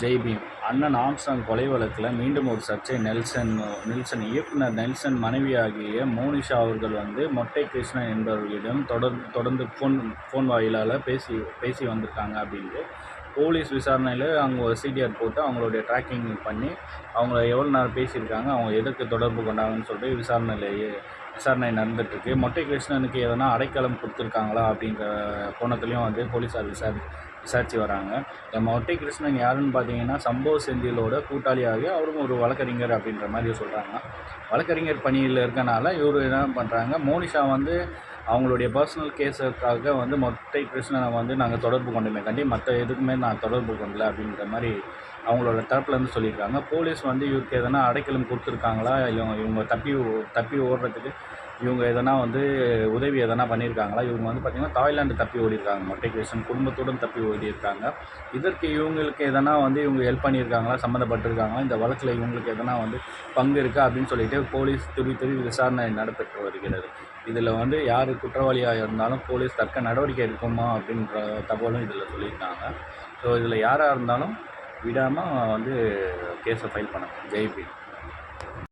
ஜெய் பீம். அண்ணன் ஆம்ஸ்டாங் கொலை வழக்கில் மீண்டும் ஒரு சர்ச்சை. நெல்சன் நெல்சன் இயக்குனர் நெல்சன் மனைவியாகிய மோனிஷா அவர்கள் வந்து மொட்டை கிருஷ்ணன் என்பவர்களிடம் தொடர் தொடர்ந்து ஃபோன் ஃபோன் வாயிலால் பேசி பேசி வந்திருக்காங்க அப்படின்ட்டு. போலீஸ் விசாரணையில் அவங்க ஒரு சிடிஆர் போட்டு அவங்களுடைய ட்ராக்கிங் பண்ணி அவங்கள எவ்வளோ நேரம் பேசியிருக்காங்க அவங்க எதற்கு தொடர்பு கொண்டாங்கன்னு சொல்லிட்டு விசாரணையிலேயே விசாரணை நடந்துகிட்ருக்கு மொட்டை கிருஷ்ணனுக்கு எதனா அடைக்கலம் கொடுத்துருக்காங்களா அப்படின்ற கோணத்துலேயும் வந்து போலீஸார் விசாரி விசாரித்து வராங்க. இந்த மொட்டை கிருஷ்ணன் யாருன்னு பார்த்தீங்கன்னா சம்பவ செந்திலோட கூட்டாளியாகி அவரும் ஒரு வழக்கறிஞர் அப்படின்ற மாதிரி சொல்கிறாங்க வழக்கறிஞர் பணியில் இருக்கனால இவர் என்ன பண்ணுறாங்க மோனிஷா வந்து அவங்களுடைய பர்சனல் கேஸுக்காக வந்து மொட்டை கிருஷ்ணனை வந்து நாங்கள் தொடர்பு கொண்டுமே கண்டி மற்ற எதுக்குமே நான் தொடர்பு கொண்டல அப்படின்ற மாதிரி அவங்களோட தரப்புலேருந்து சொல்லியிருக்காங்க. போலீஸ் வந்து இவருக்கு எதனா அடைக்கலம் கொடுத்துருக்காங்களா? இல்லை இவங்க தப்பி ஓ- தப்பி ஓடுறதுக்கு இவங்க எதனா வந்து உதவி எதனா பண்ணியிருக்காங்களா? இவங்க வந்து பார்த்திங்கன்னா தாய்லாந்து தப்பி ஓடிருக்காங்க மொட்டை கிருஷ்ணன் குடும்பத்துடன் தப்பி ஓடி இருக்காங்க இதற்கு இவங்களுக்கு எதனா வந்து இவங்க ஹெல்ப் பண்ணியிருக்காங்களா? சம்மந்தப்பட்டிருக்காங்களா? இந்த வழக்கில் இவங்களுக்கு எதனா வந்து பங்கு இருக்கா? அப்படின்னு சொல்லிட்டு போலீஸ் துரி துரி விசாரணை நடைபெற்று வருகிறது. இதில் வந்து யார் குற்றவாளியாக இருந்தாலும் போலீஸ் தக்க நடவடிக்கை எடுக்குமா? அப்படின்ற தகவலும் இதில் சொல்லியிருக்காங்க. ஸோ இதில் யாராக இருந்தாலும் விடாமல் வந்து கேஸை ஃபைல் பண்ணணும். ஜெய்பீன்